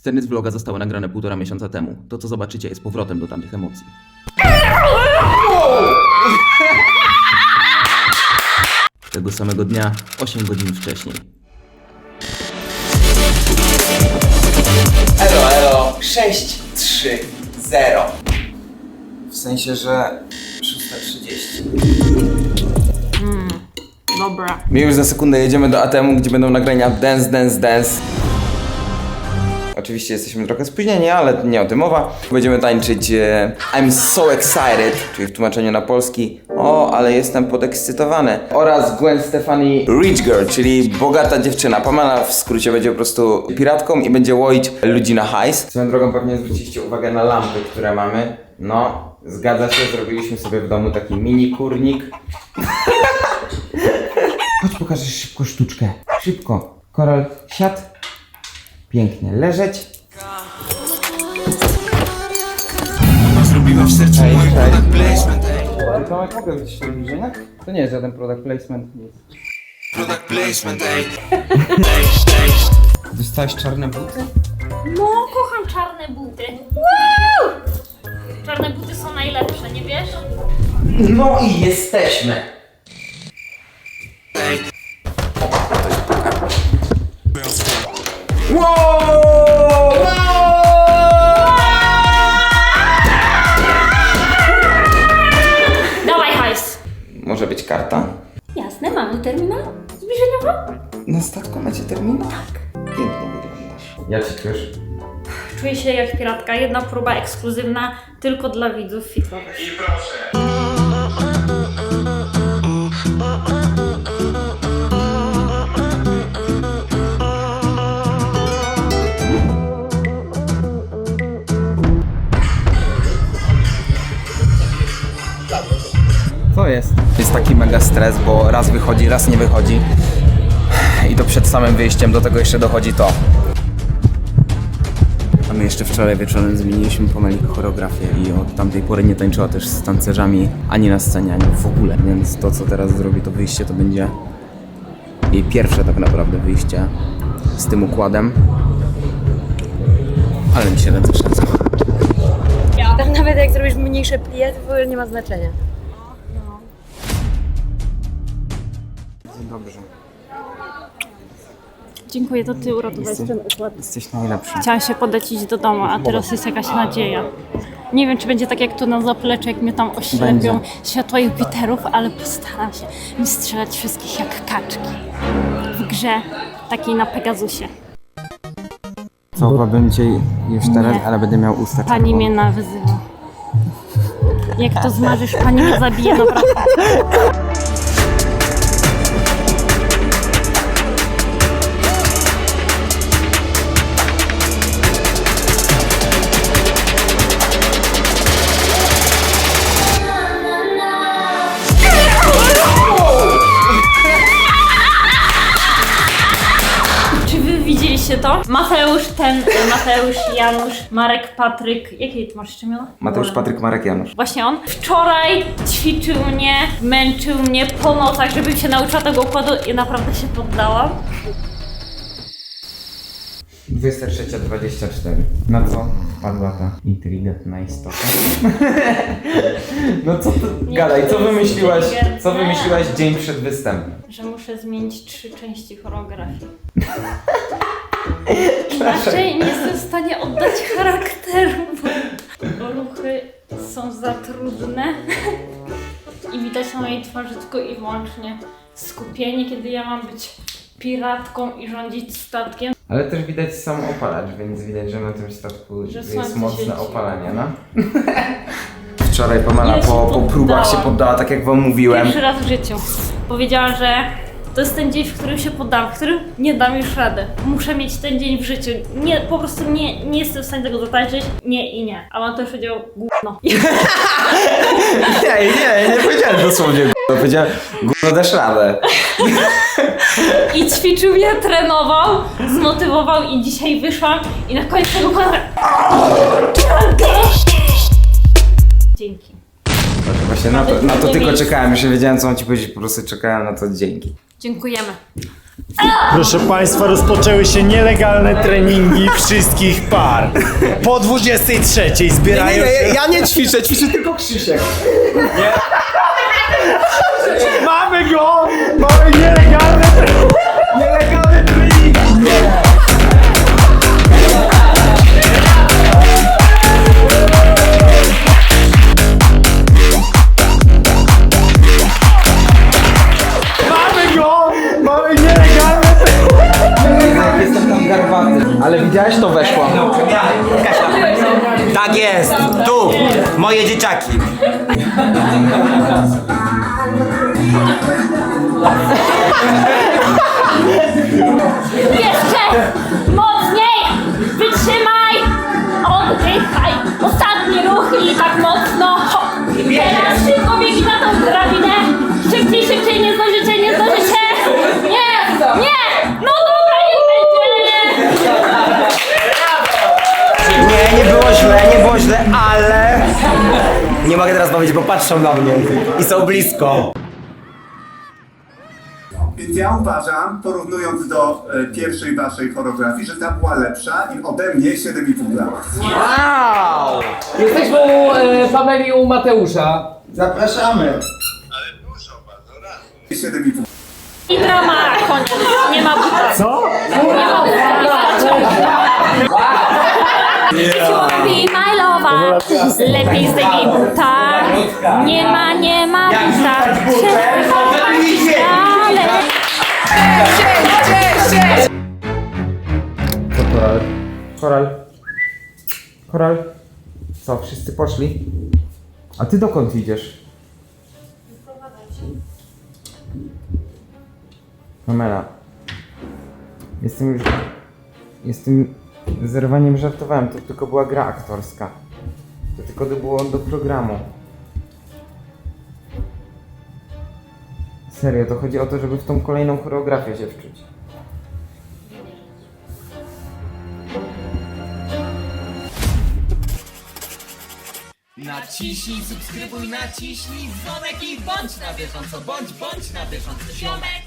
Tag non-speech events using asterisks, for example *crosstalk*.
Sceny z vloga zostały nagrane półtora miesiąca temu. To, co zobaczycie, jest powrotem do tamtych emocji. Tego samego dnia, 8 godzin wcześniej. Elo, elo. 6, 3, 0. W sensie, że 6.30. Dobra. My już za sekundę jedziemy do ATM, gdzie będą nagrania Dance, Dance, Dance. Oczywiście jesteśmy trochę spóźnieni, ale nie o tym mowa. Będziemy tańczyć e, I'm so excited, czyli w tłumaczeniu na polski O, ale jestem podekscytowany. Oraz Gwen Stefani Rich Girl, czyli bogata dziewczyna. Pamela w skrócie będzie po prostu piratką i będzie łoić ludzi na hajs. Swoją drogą pewnie zwróciliście uwagę na lampy, które mamy. No, zgadza się, zrobiliśmy sobie w domu taki mini kurnik. *laughs* Chodź pokażesz szybko sztuczkę. Szybko. Koral, siad. Pięknie. Leżeć. Zrobiła w sercu Hej, mój hej. product placement ej. Tomek, mogę być w tym bliżej, To nie jest żaden product placement, nic. Product placement ej. Dostałeś czarne buty? No, kocham czarne buty. Wow! Czarne buty są najlepsze, nie wiesz? No i jesteśmy. Wow! Dawaj hajs. Może być karta? Jasne, mamy terminal zbliżeniowy? Na statku macie termin? Tak. Pięknie wyglądasz. Jak się czujesz? Czuję się jak piratka. Jedna próba ekskluzywna tylko dla widzów fitowych. Co jest? Taki mega stres, bo raz wychodzi, raz nie wychodzi. I to przed samym wyjściem do tego jeszcze dochodzi to. A my jeszcze wczoraj wieczorem zmieniliśmy pomyli choreografię i od tamtej pory nie tańczyła też z tancerzami ani na scenie, ani w ogóle. Więc to, co teraz zrobi, to wyjście, to będzie jej pierwsze tak naprawdę wyjście z tym układem. Ale mi się ręce trzęsą. Tam nawet jak zrobisz mniejsze plie, to w ogóle nie ma znaczenia. Dobrze. Dziękuję, to ty uratowałeś ten układ. Jesteś najlepszy. Chciałam się podać iść do domu, a teraz jest jakaś nadzieja. Nie wiem, czy będzie tak jak tu na zapleczu, jak mnie tam oślepią Będzie. światła Jupiterów, ale postaram się strzelać wszystkich jak kaczki. W grze takiej na Pegasusie. Całowałbym cię już teraz, Nie. ale będę miał usta Pani czerwone. mnie nawyzywa. Jak to zmarzysz, pani mnie zabije, naprawdę. *laughs* Mateusz, ten, Mateusz, Janusz, Marek, Patryk. Jakie ty masz jeszcze imiona? Mateusz Patryk Marek Janusz. Właśnie on. Wczoraj ćwiczył mnie, męczył mnie po nocach, żebym się nauczyła tego układu i naprawdę się poddałam. 23.24. Na co wpadła ta inteligentna istota? *laughs* no co ty, Nie, gadaj, to co jest wymyśliłaś, co inteligentne. wymyśliłaś dzień przed występem? Że muszę zmienić trzy części choreografii. *laughs* Inaczej nie jestem w stanie oddać charakteru, bo ruchy są za trudne. I widać na mojej twarzy tylko i wyłącznie skupienie, kiedy ja mam być piratką i rządzić statkiem. Ale też widać sam opalacz, więc widać, że na tym statku Że jest słońce mocne świeci. opalenie, no. *laughs* Wczoraj Pamela Ja się po, po próbach się poddała, tak jak wam mówiłem. Pierwszy raz w życiu. Powiedziała, że to jest ten dzień, w którym się poddam, w którym nie dam już rady. Muszę mieć ten dzień w życiu. Nie, po prostu nie, nie jestem w stanie tego zatańczyć. Nie i nie. A on też powiedział gówno. *laughs* Nie, nie, nie powiedziałem dosłownie g***, powiedziałem gówno dasz radę. *laughs* I ćwiczył mnie, trenował, zmotywował i dzisiaj wyszłam i na końcu tego układu... Dzięki. Właśnie na to, na to tylko czekałem, już nie wiedziałem co mam ci powiedzieć, po prostu czekałem na to dzięki. Dziękujemy. Proszę Państwa, rozpoczęły się nielegalne treningi wszystkich par. Po 23 zbierają się... ja nie ćwiczę, ćwiczy tylko Krzysiek. Mamy go! Mamy nielegalne treningi! Nielegalne treningi! Widziałeś, to weszło. Tak jest, tu, moje dzieciaki. Mogę teraz powiedzieć, bo patrzą na mnie i są blisko. Więc ja uważam, porównując do e, pierwszej waszej choreografii, że ta była lepsza i ode mnie 7,5 lat. Jesteśmy u e, Pameli u Mateusza. Zapraszamy. 7,5. I drama, koniec. Nie ma buta. Co? Nie ma buta. Be my lover. Lepiej zdejmij buta. Nie ma, nie ma buta. Ale... Co koral? Koral? Koral? Co, wszyscy poszli? A ty dokąd idziesz? Pamela. Jestem już... Jestem... Zerwaniem żartowałem, to tylko była gra aktorska. To tylko było do programu. Serio, to chodzi o to, żeby w tą kolejną choreografię się wczuć. Naciśnij, subskrybuj, naciśnij dzwonek i bądź na bieżąco, bądź, bądź na bieżąco, ziomek!